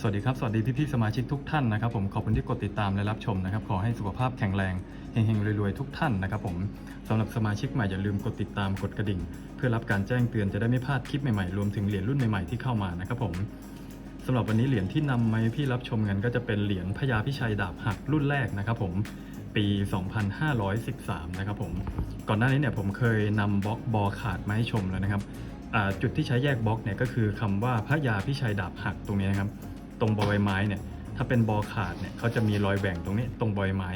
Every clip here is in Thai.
สวัสดีครับ สวัสดีพี่ๆสมาชิกทุกท่านนะครับผมขอบคุณที่กดติดตามและรับชมนะครับขอให้สุขภาพแข็งแรงเฮงๆรวยๆทุกท่านนะครับผมสำหรับสมาชิกใหม่อย่าลืมกดติดตามกดกระดิ่ง เพื่อรับการแจ้งเตือนจะได้ไม่พลาดคลิปใหม่ๆรวมถึงเหรียญรุ่นใหม่ๆที่เข้ามานะครับผมสำหรับวันนี้เหรียญที่นำมาให้พี่รับชมกันก็จะเป็นเหรียญพญาพิชัยดาบหักรุ่นแรกนะครับผมปี 2513 นะครับผมก่อนหน้านี้เนี่ยผมเคยนำบล็อกบอขาดมาให้ชมแล้วนะครับจุดที่ใช้แยกบล็อกเนี่ยก็คือคำว่าพระยาพิชัยดาบหักตรงนี้นะครับ ตรงบอใบไม้เนี่ยถ้าเป็นบอขาดเนี่ยเขาจะมีรอยแหว่งตรงนี้ตรงบอใบไม้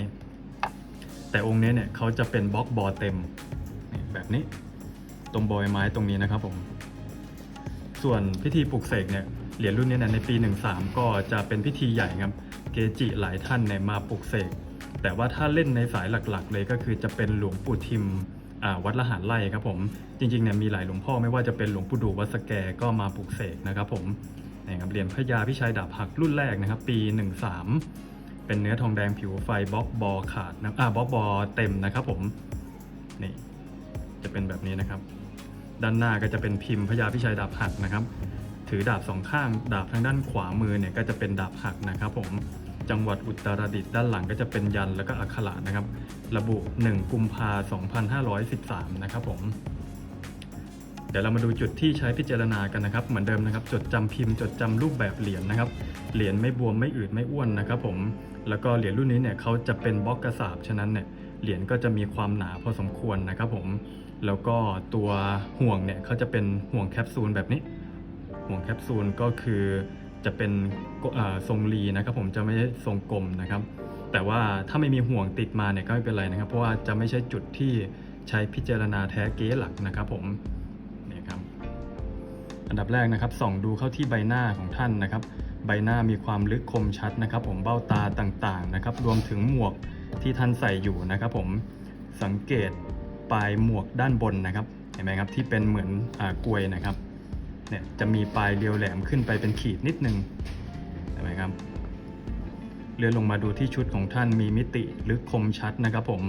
แต่องค์นี้เนี่ยเขาจะเป็นบล็อกบอเต็มแบบนี้ตรงบอใบไม้ตรงนี้นะครับผมส่วนพิธีปลุกเสกเนี่ยเหรียญรุ่นนี้เนี่ยในปี 13 ก็จะเป็นพิธีใหญ่ครับเกจิหลายท่านเนี่ยมาปลุกเสกแต่ว่าถ้าเล่นในสายหลักๆ เลยก็คือจะเป็นหลวงปู่ทิมอ่าวัดละหารไร่ครับผม จริงๆเนี่ยมีหลายหลวงพ่อไม่ว่าจะเป็นหลวงปู่ดูวัดสแกก็มาปลุกเสกนะครับผม นะครับเหรียญพระยาพิชัยดาบหักรุ่นแรกนะครับ ปี 13 เป็นเนื้อทองแดงผิวไฟบล็อกบอขาดนะอ่าบล็อกบอเต็มนะครับผมนี่จะเป็นแบบนี้นะครับ ด้านหน้าก็จะเป็นพิมพ์พญาพิชัยดาบหักนะครับ ถือดาบสองข้าง ดาบทางด้านขวามือเนี่ยก็จะเป็นดาบหักนะครับผมจังหวัดอุตรดิตถ์ด้านหลังก็จะเป็นยันแล้วก็อักขระนะครับ ระบุ 1 กุมภา2513 นะครับผม เดี๋ยวเรามาดูจุดที่ใช้พิจารณากันนะครับ เหมือนเดิมนะครับ จดจำพิมพ์ จดจำรูปแบบเหรียญนะครับ เหรียญไม่บวมไม่อืดไม่อ้วนนะครับผม แล้วก็เหรียญรุ่นนี้เนี่ยเขาจะเป็นบล็อกกระสาบ ฉะนั้นเนี่ยเหรียญก็จะมีความหนาพอสมควรนะครับผม แล้วก็ตัวห่วงเนี่ยเขาจะเป็นห่วงแคปซูลแบบนี้ ห่วงแคปซูลก็คือจะเป็นทรงรีนะครับผมจะไม่ใช่ทรงกลมนะครับ แต่ว่าถ้าไม่มีห่วงติดมาเนี่ยก็ไม่เป็นไรนะครับ เพราะว่าจะไม่ใช่จุดที่ใช้พิจารณาแท้เก๊หลักนะครับผม อันดับแรกนะครับส่องดูเข้าที่ใบหน้าของท่านนะครับ ใบหน้ามีความลึกคมชัดนะครับ ผมเบ้าตาต่างๆนะครับ รวมถึงหมวกที่ท่านใส่อยู่นะครับ ผมสังเกตปลายหมวกด้านบนนะครับ เห็นไหมครับที่เป็นเหมือนอ่ากลวยนะครับเนี่ยจะมีปลายเรียวแหลมขึ้นไปเป็นขีดนิดนึงเห็นไหมครับเลื่อนลงมาดูที่ชุดของท่านมีมิติลึกคมชัดนะครับ ผม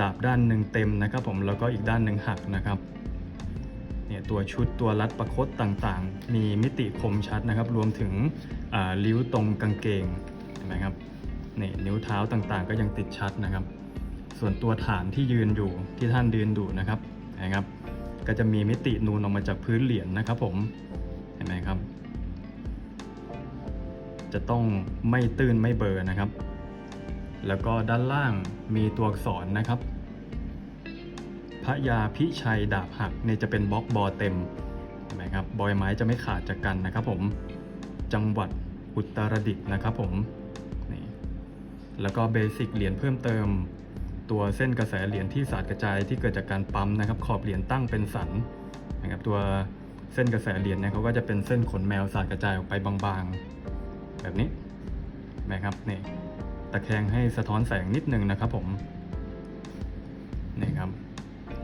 ดาบด้านหนึ่งเต็มนะครับ ผมแล้วก็อีกด้านหนึ่งหักนะครับ เนี่ยตัวชุดตัวรัดประคตต่างๆ มีมิติคมชัดนะครับ รวมถึงอ่าริ้วตรงกางเกงเห็นไหมครับนี่นิ้วเท้าต่างๆ ก็ยังติดชัดนะครับ ส่วนตัวฐานที่ยืนอยู่ที่ท่านยืนอยู่นะครับนะครับ ก็จะมีมิตินูนออกมาจากพื้นเหรียญนะครับผมเห็นไหมครับ จะต้องไม่ตื้นไม่เบอร์นะครับ แล้วก็ด้านล่างมีตัวอักษรนะครับ ระยาพิชัยดาบหักเนี่ยจะเป็นบล็อกบอเต็มเห็นไหมครับบอยไม้จะไม่ขาดจากกันนะครับผมจังหวัดอุตรดิตถ์นะครับผมนี่แล้วก็เบสิกเหรียญเพิ่มเติม ตัวเส้นกระแสเหรียญที่สาดกระจายที่เกิดจากการปั๊มนะครับ ขอบเหรียญตั้งเป็นสันนะครับตัวเส้นกระแสเหรียญเนี่ยเขาก็จะเป็นเส้นขนแมวสาดกระจายออกไปบางๆ แบบนี้นะครับนี่ตะแคงให้สะท้อนแสงนิดนึงนะครับผมนี่ครับ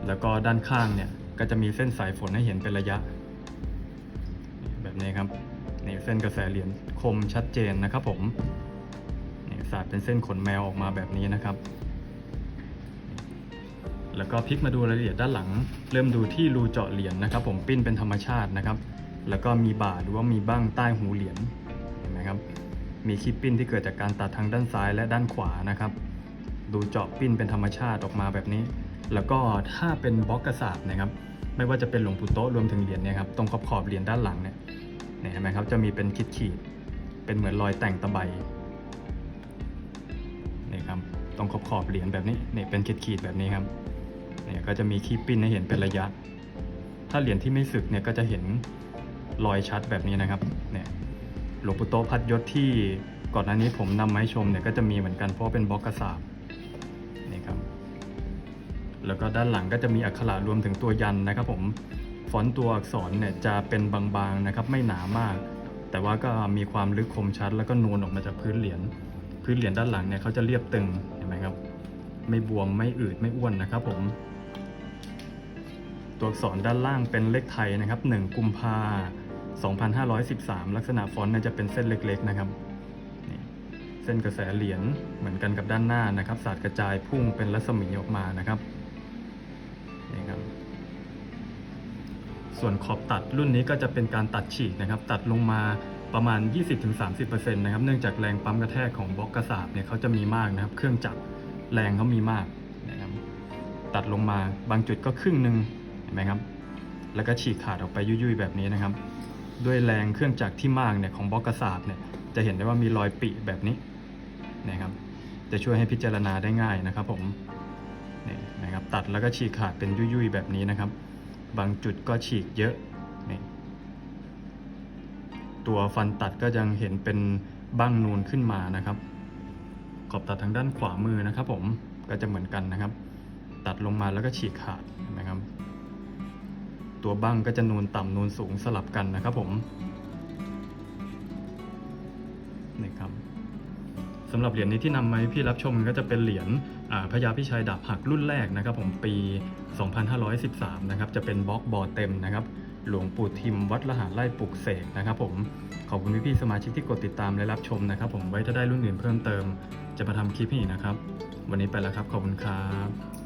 แล้วก็ด้านข้างเนี่ยก็จะมีเส้นสายฝนให้เห็นเป็นระยะ แบบนี้ครับนี่เส้นกระแสเหรียญคมชัดเจนนะครับผมนี่สาดเป็นเส้นขนแมวออกมาแบบนี้นะครับ แล้วก็พลิกมาดูรายละเอียดด้านหลัง เริ่มดูที่รูเจาะเหรียญนะครับ ผมปิ้นเป็นธรรมชาตินะครับ แล้วก็มีบ่าหรือว่ามีบ้างใต้หูเหรียญเห็นไหมครับ มีคลิปปิ้นที่เกิดจากการตัดทางด้านซ้ายและด้านขวานะครับ ดูเจาะปิ้นเป็นธรรมชาติออกมาแบบนี้ แล้วก็ถ้าเป็นบล็อกกระสาบนะครับ ไม่ว่าจะเป็นหลวงปู่โต๊ะรวมถึงเหรียญเนี่ยครับตรงขอบขอบเหรียญด้านหลังเนี่ยเนี่ยเห็นไหมครับจะมีเป็นขีดขีดเป็นเหมือนรอยแต่งตะไบนี่ครับตรงขอบขอบเหรียญแบบนี้เนี่ยเป็นขีดขีดแบบนี้ครับเนี่ยก็จะมีขีดปิ้นให้เห็นเป็นระยะ ถ้าเหรียญที่ไม่สึกเนี่ยก็จะเห็นรอยชัดแบบนี้นะครับเนี่ยหลวงปู่โต๊ะพัดยศที่ก่อนหน้านี้ผมนำมาให้ชมเนี่ยก็จะมีเหมือนกันเพราะเป็นบล็อกกระสับ แล้วก็ด้านหลังก็จะมีอักขระรวมถึงตัวยันนะครับผมฟอนต์ตัวอักษรเนี่ยจะเป็นบางๆนะครับไม่หนามาก แต่ว่าก็มีความลึกคมชัด แล้วก็นูนออกมาจากพื้นเหรียญพื้นเหรียญด้านหลังเนี่ยเขาจะเรียบตึงเห็นไหมครับ ไม่บวมไม่อืดไม่อ้วนนะครับผม ตัวอักษรด้านล่างเป็นเลขไทยนะครับ1กุมภา2513 ลักษณะฟอนต์เนี่ยจะเป็นเส้นเล็กๆนะครับเส้นกระแสเหรียญเหมือนกันกับด้านหน้านะครับ สาดกระจายพุ่งเป็นรัศมีออกมานะครับ ส่วนขอบตัดรุ่นนี้ก็จะเป็นการตัดฉีกนะครับ ตัดลงมาประมาณ 20-30%นะครับ เนื่องจากแรงปั๊มกระแทกของบล็อกกระสาบเนี่ยเขาจะมีมากนะครับ เครื่องจักรแรงเขามีมากนะครับตัดลงมาบางจุดก็ครึ่งหนึ่งเห็นไหมครับ แล้วก็ฉีกขาดออกไปยุ่ยๆแบบนี้นะครับ ด้วยแรงเครื่องจักรที่มากเนี่ยของบล็อกกระสาบเนี่ย จะเห็นได้ว่ามีรอยปิแบบนี้นะครับ จะช่วยให้พิจารณาได้ง่ายนะครับผมนี่นะครับ ตัดแล้วก็ฉีกขาดเป็นยุ่ยๆแบบนี้นะครับ บางจุดก็ฉีกเยอะนี่ตัวฟันตัดก็ยังเห็นเป็นบ้างนูนขึ้นมานะครับ ขอบตัดทางด้านขวามือนะครับ ผมก็จะเหมือนกันนะครับ ตัดลงมาแล้วก็ฉีกขาดเห็นไหมครับ ตัวบั้งก็จะนูนต่ำนูนสูงสลับกันนะครับผมนี่ครับ สำหรับเหรียญนี้ที่นำมาให้พี่รับชมก็จะเป็นเหรียญพญาพิชัยดาบหักรุ่นแรกนะครับ ผมปี 2513 นะครับ จะเป็นบล็อกบอเต็มนะครับ หลวงปู่ทิมวัดละหารไร่ปลุกเสกนะครับผมขอบคุณพี่ๆสมาชิกที่กดติดตามและรับชมนะครับ ผมไว้ถ้าได้รุ่นอื่นเพิ่มเติม จะมาทำคลิปให้นะครับ วันนี้ไปแล้วครับขอบคุณครับ